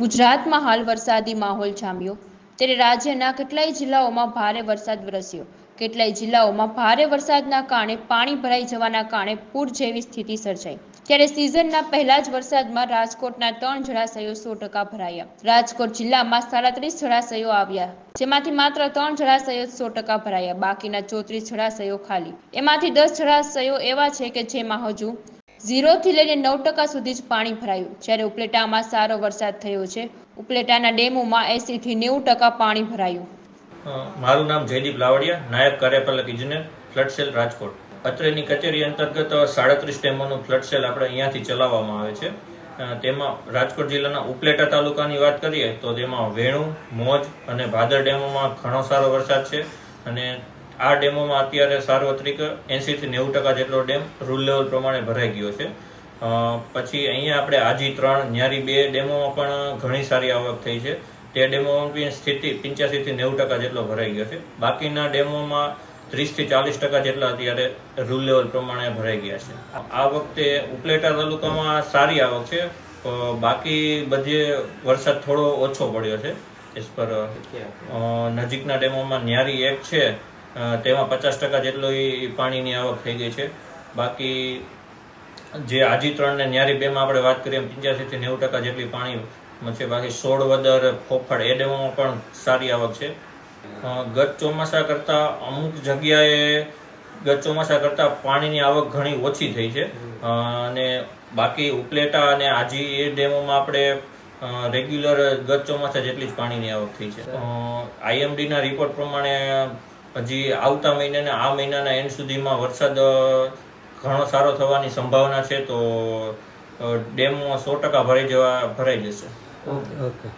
ગુજરાતમાં હાલ વરસાદી માહોલ જામ્યો. ત્યારે રાજ્યના કેટલાય જિલ્લાઓમાં ભારે વરસાદ વરસ્યો. કેટલાય જિલ્લાઓમાં ભારે વરસાદના કારણે પાણી ભરાઈ જવાના કારણે પૂર જેવી સ્થિતિ સર્જાઈ. ત્યારે સિઝનના પહેલા જ વરસાદમાં રાજકોટના ત્રણ જળાશયો સો ટકા ભરાયા. રાજકોટ જિલ્લામાં સાડત્રીસ જળાશયો આવ્યા, જેમાંથી માત્ર ત્રણ જળાશયો સો ટકા ભરાયા. બાકીના ચોત્રીસ જળાશયો ખાલી. એમાંથી દસ જળાશયો એવા છે કે જેમાં હજુ ઝીરોથી લઈને નવ ટકા સુધી જ પાણી ભરાયું. જ્યારે ઉપલેટામાં સારો વરસાદ થયો છે. ઉપલેટાના ડેમોમાં એંસીથી નેવું ટકા પાણી ભરાયું. મારું નામ જયદીપ લાવડિયા, નાયબ કાર્યપાલક ઇજનેર, ફ્લડ સેલ રાજકોટ. અત્રેની કચેરી અંતર્ગત સાડત્રીસ ડેમોનું ફ્લડ સેલ આપણે અહીંયાથી ચલાવવામાં આવે છે. તેમાં રાજકોટ જિલ્લાના ઉપલેટા તાલુકાની વાત કરીએ તો તેમાં વેણુ, મોજ અને ભાદર ડેમોમાં ઘણો સારો વરસાદ છે. અને આ ડેમોમાં અત્યારે સાર્વત્રિક એંસીથી નેવું ટકા જેટલો ડેમ રૂલ લેવલ પ્રમાણે ભરાઈ ગયો છે. પછી અહીંયા આપણે આજી ત્રણ, ન્યારી બે ડેમોમાં પણ ઘણી સારી આવક થઈ છે. તે ડેમોમાં બી સ્થિતિ પંચ્યાસીથી નેવું ટકા જેટલો ભરાઈ ગયો છે. બાકીના ડેમોમાં ત્રીસથી ચાલીસ ટકા જેટલા અત્યારે રૂલ લેવલ પ્રમાણે ભરાઈ ગયા છે. આ વખતે ઉપલેટા તાલુકામાં સારી આવક છે. બાકી બધે વરસાદ થોડો ઓછો પડ્યો છે એસ પર નજીકના ડેમોમાં ન્યારી એક છે. તેમાં પચાસ ટકા જેટલી પાણીની આવક થઈ ગઈ છે. બાકી જે આજી ત્રણ ને ન્યારી બેમાં આપણે વાત કરીએ પંચ્યાસી થી નેવું ટકા જેટલી પાણી છે. બાકી સોળ વદર ફોફળ એ ડેમોમાં પણ સારી આવક છે. ગત ચોમાસા કરતા અમુક જગ્યાએ ગત ચોમાસા કરતાં પાણીની આવક ઘણી ઓછી થઈ છે. અને બાકી ઉપલેટા અને આજી એ ડેમોમાં આપણે રેગ્યુલર ગત ચોમાસા જેટલી જ પાણીની આવક થઈ છે. આઈએમડીના રિપોર્ટ પ્રમાણે હજી આવતા મહિને આ મહિનાના એન્ડ સુધીમાં વરસાદ ઘણો સારો થવાની સંભાવના છે, તો ડેમમાં સો ટકા ભરાઈ જવા, ભરાઈ જશે. Okay okay.